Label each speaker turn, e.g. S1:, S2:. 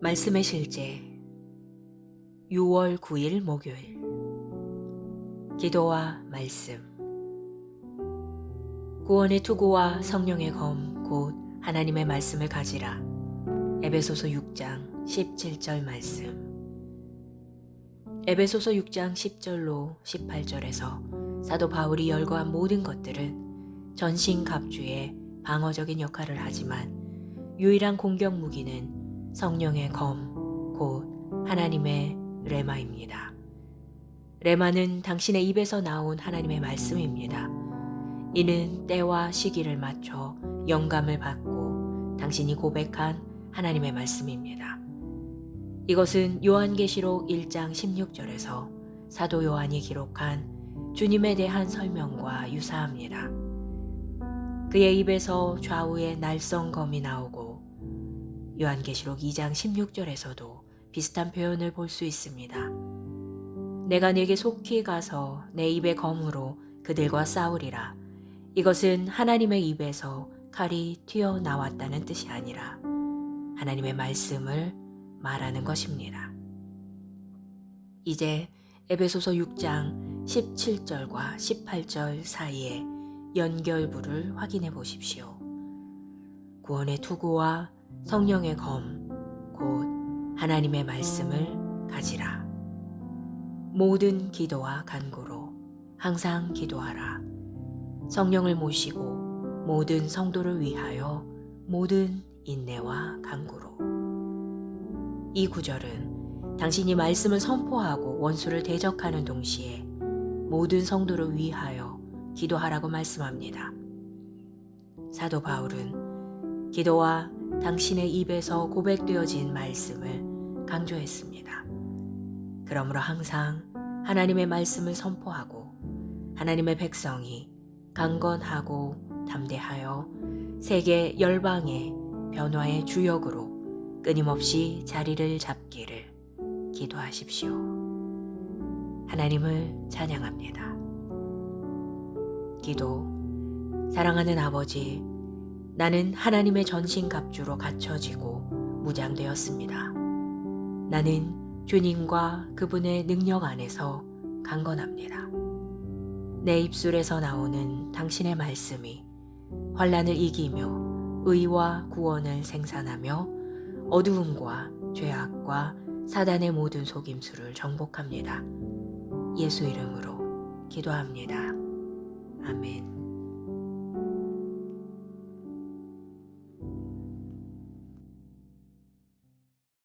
S1: 말씀의 실제. 6월 9일 목요일. 기도와 말씀. 구원의 투구와 성령의 검 곧 하나님의 말씀을 가지라. 에베소서 6장 17절 말씀. 에베소서 6장 10절로 18절에서 사도 바울이 열거한 모든 것들은 전신 갑주의 방어적인 역할을 하지만 유일한 공격 무기는 성령의 검, 곧 하나님의 레마입니다. 레마는 당신의 입에서 나온 하나님의 말씀입니다. 이는 때와 시기를 맞춰 영감을 받고 당신이 고백한 하나님의 말씀입니다. 이것은 요한계시록 1장 16절에서 사도 요한이 기록한 주님에 대한 설명과 유사합니다. 그의 입에서 좌우에 날성검이 나오고 요한계시록 2장 16절에서도 비슷한 표현을 볼 수 있습니다. 내가 네게 속히 가서 내 입의 검으로 그들과 싸우리라. 이것은 하나님의 입에서 칼이 튀어나왔다는 뜻이 아니라 하나님의 말씀을 말하는 것입니다. 이제 에베소서 6장 17절과 18절 사이에 연결부를 확인해 보십시오. 구원의 투구와 성령의 검, 곧 하나님의 말씀을 가지라. 모든 기도와 간구로 항상 기도하라. 성령을 모시고 모든 성도를 위하여 모든 인내와 간구로. 이 구절은 당신이 말씀을 선포하고 원수를 대적하는 동시에 모든 성도를 위하여 기도하라고 말씀합니다. 사도 바울은 기도와 당신의 입에서 고백되어진 말씀을 강조했습니다. 그러므로 항상 하나님의 말씀을 선포하고 하나님의 백성이 강건하고 담대하여 세계 열방의 변화의 주역으로 끊임없이 자리를 잡기를 기도하십시오. 하나님을 찬양합니다. 기도, 사랑하는 아버지, 나는 하나님의 전신갑주로 갖춰지고 무장되었습니다. 나는 주님과 그분의 능력 안에서 강건합니다. 내 입술에서 나오는 당신의 말씀이 환란을 이기며 의와 구원을 생산하며 어두움과 죄악과 사단의 모든 속임수를 정복합니다. 예수 이름으로 기도합니다. 아멘.